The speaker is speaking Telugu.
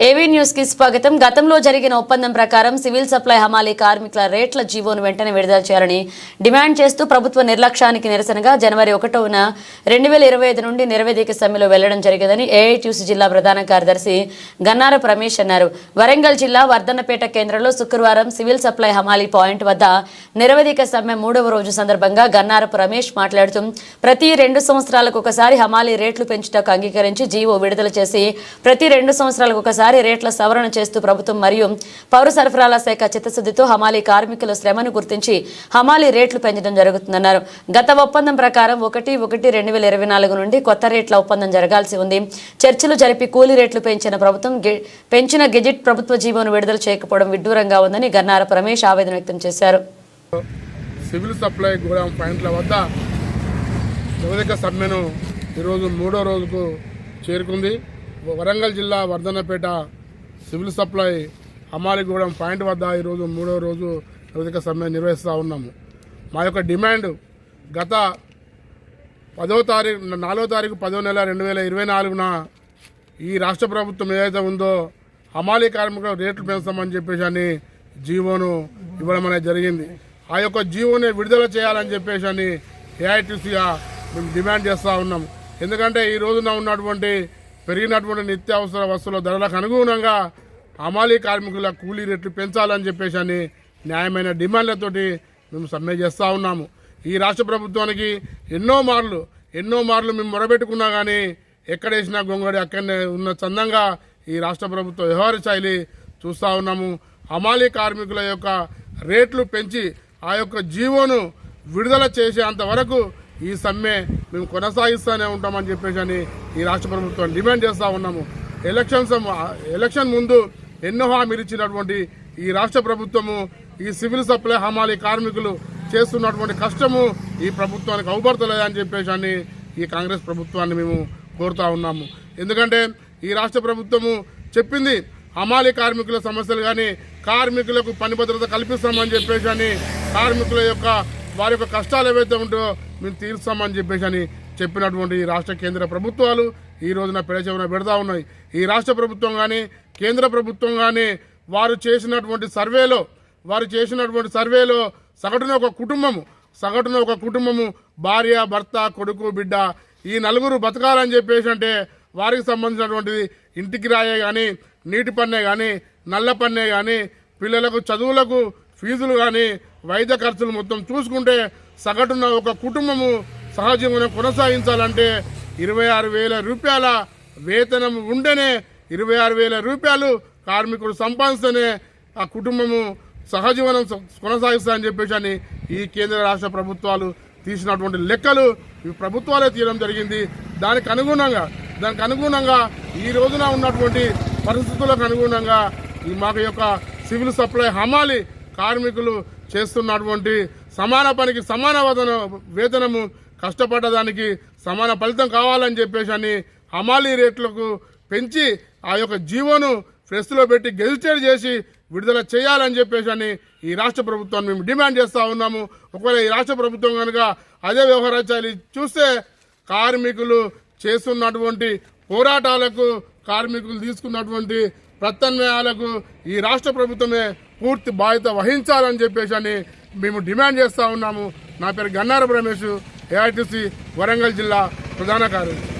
ఏవీ న్యూస్కి స్వాగతం. గతంలో జరిగిన ఒప్పందం ప్రకారం సివిల్ సప్లై హమాలీ కార్మికుల రేట్ల జీవోను వెంటనే విడుదల చేయాలని డిమాండ్ చేస్తూ ప్రభుత్వ నిర్లక్ష్యానికి నిరసనగా జనవరి ఒకటోన రెండు వేల ఇరవై ఐదు నుండి నిరవధిక సమ్మెలో వెళ్ళడం జరిగిందని ఏఐటీసీ జిల్లా ప్రధాన కార్యదర్శి గన్నార రమేష్ అన్నారు. వరంగల్ జిల్లా వర్ధన్నపేట కేంద్రంలో శుక్రవారం సివిల్ సప్లై హమాలీ పాయింట్ వద్ద నిరవేదిక సమ్మె మూడవ రోజు సందర్భంగా గన్నారపు రమేష్ మాట్లాడుతూ ప్రతి రెండు సంవత్సరాలకు ఒకసారి హమాలీ రేట్లు పెంచుటకు అంగీకరించి జీవో విడుదల చేసి ప్రతి రెండు సంవత్సరాలకు ఒకసారి రేట్ల సవరణ చేస్తూ ప్రభుత్వం మరియు పౌర సరఫరాల శాఖ చిత్తశుద్ధితో హమాలీ కార్మికుల శ్రమను గుర్తించి హమాలీ రేట్లు పెంచడం జరుగుతుందన్నారు. గత ఒప్పందం ప్రకారం ఒకటి ఒకటి రెండు వేల ఇరవై నాలుగు నుండి కొత్త రేట్ల ఒప్పందం జరగాల్సి ఉంది. చర్చలు జరిపి కూలీ రేట్లు పెంచిన ప్రభుత్వం గె- పెంచిన గెజిట్ ప్రభుత్వ జీవోను విడుదల చేయకపోవడం విడ్డూరంగా ఉందని గన్నార రమేష్ ఆవేదన వ్యక్తం చేశారు. సివిల్ సప్లై గోదాం పాయింట్ల వద్ద నివేదిక సమ్మెను ఈరోజు మూడో రోజుకు చేరుకుంది. వరంగల్ జిల్లా Wardhannapet civil supply Hamaligudem point వద్ద ఈరోజు మూడో రోజు నివేదిక సమ్మె నిర్వహిస్తూ ఉన్నాము. మా యొక్క డిమాండ్ గత పదో తారీఖు నాలుగో తారీఖు పదో నెల రెండు వేల ఇరవై నాలుగున ఈ రాష్ట్ర ప్రభుత్వం ఏదైతే ఉందో హమాలీ కార్మికుల రేట్లు పెంచుతామని చెప్పేసి అని జీవోను ఇవ్వడం అనేది జరిగింది. ఆ యొక్క జీవోని విడుదల చేయాలని చెప్పేసి అని ఏఐటీసీగా మేము డిమాండ్ చేస్తూ ఉన్నాం ఎందుకంటే ఈ రోజున ఉన్నటువంటి పెరిగినటువంటి నిత్యావసర వస్తువుల ధరలకు అనుగుణంగా హమాలీ కార్మికుల కూలీ రేట్లు పెంచాలని చెప్పేసి అని న్యాయమైన డిమాండ్లతోటి మేము సమ్మె చేస్తూ ఉన్నాము. ఈ రాష్ట్ర ప్రభుత్వానికి ఎన్నో మార్లు ఎన్నో మార్లు మేము మొరబెట్టుకున్నా కానీ ఎక్కడేసినా గొంగడి అక్కడనే ఉన్న చందంగా ఈ రాష్ట్ర ప్రభుత్వ వ్యవహార శైలి చూస్తూ ఉన్నాము. హమాలీ కార్మికుల యొక్క రేట్లు పెంచి ఆ యొక్క జీవోను విడుదల చేసేంత వరకు ఈ సమ్మె మేము కొనసాగిస్తూనే ఉంటామని చెప్పేసి అని ఈ రాష్ట్ర ప్రభుత్వం డిమాండ్ చేస్తూ ఉన్నాము. ఎలక్షన్స్ ఎలక్షన్ ముందు ఎన్నో హామీలు ఇచ్చినటువంటి ఈ రాష్ట్ర ప్రభుత్వము ఈ సివిల్ సప్లై హమాలి కార్మికులు చేస్తున్నటువంటి కష్టము ఈ ప్రభుత్వానికి అవపడతలేదని చెప్పేసి అని ఈ కాంగ్రెస్ ప్రభుత్వాన్ని మేము కోరుతా ఉన్నాము. ఎందుకంటే ఈ రాష్ట్ర ప్రభుత్వము చెప్పింది హమాలి కార్మికుల సమస్యలు కానీ కార్మికులకు పని భద్రత కల్పిస్తామని చెప్పేసి అని కార్మికుల యొక్క వారి యొక్క కష్టాలు ఏవైతే ఉంటాయో మేము తీరుస్తామని చెప్పేసి అని చెప్పినటువంటి రాష్ట్ర కేంద్ర ప్రభుత్వాలు ఈ రోజున పెడచెవిన పెడతా ఉన్నాయి. ఈ రాష్ట్ర ప్రభుత్వం కానీ కేంద్ర ప్రభుత్వం కానీ వారు చేసినటువంటి సర్వేలో వారు చేసినటువంటి సర్వేలో సగటున ఒక కుటుంబము సగటున ఒక కుటుంబము భార్య భర్త కొడుకు బిడ్డ ఈ నలుగురు బతకాలని చెప్పేసి అంటే వారికి సంబంధించినటువంటిది ఇంటికి రాయే కానీ నీటి పన్నే కానీ నల్ల పన్నే కానీ పిల్లలకు చదువులకు ఫీజులు కానీ వైద్య ఖర్చులు మొత్తం చూసుకుంటే సగటున ఒక కుటుంబము సహజీవనం కొనసాగించాలంటే ఇరవై ఆరు వేల రూపాయల వేతనం ఉంటేనే ఇరవై ఆరు వేల రూపాయలు కార్మికుడు సంపాదిస్తేనే ఆ కుటుంబము సహజీవనం కొనసాగిస్తాయని చెప్పేసి అని ఈ కేంద్ర రాష్ట్ర ప్రభుత్వాలు తీసినటువంటి లెక్కలు ఈ ప్రభుత్వాలే తీయడం జరిగింది. దానికి అనుగుణంగా దానికి అనుగుణంగా ఈ రోజున ఉన్నటువంటి పరిస్థితులకు అనుగుణంగా ఈ మాకు యొక్క సివిల్ సప్లై హమాలి కార్మికులు చేస్తున్నటువంటి సమాన పనికి సమాన వేతనము కష్టపడ్డదానికి సమాన ఫలితం కావాలని చెప్పేసి అని హమాలీ రేట్లకు పెంచి ఆ యొక్క జీవోను ఫ్రెస్లో పెట్టి గెజిటెడ్ చేసి విడుదల చేయాలని చెప్పేసి అని ఈ రాష్ట్ర ప్రభుత్వాన్ని మేము డిమాండ్ చేస్తూ ఉన్నాము. ఒకవేళ ఈ రాష్ట్ర ప్రభుత్వం కనుక అదే వ్యవహరించాలి చూస్తే కార్మికులు చేస్తున్నటువంటి పోరాటాలకు కార్మికులు తీసుకున్నటువంటి ప్రత్యామ్నాయాలకు ఈ రాష్ట్ర ప్రభుత్వమే పూర్తి బాధ్యత వహించాలని చెప్పేసి అని మేము డిమాండ్ చేస్తూ ఉన్నాము. నా పేరు గన్నారపు రమేష్ ఏఐటీసీ వరంగల్ జిల్లా ప్రధాన కార్యదర్శి.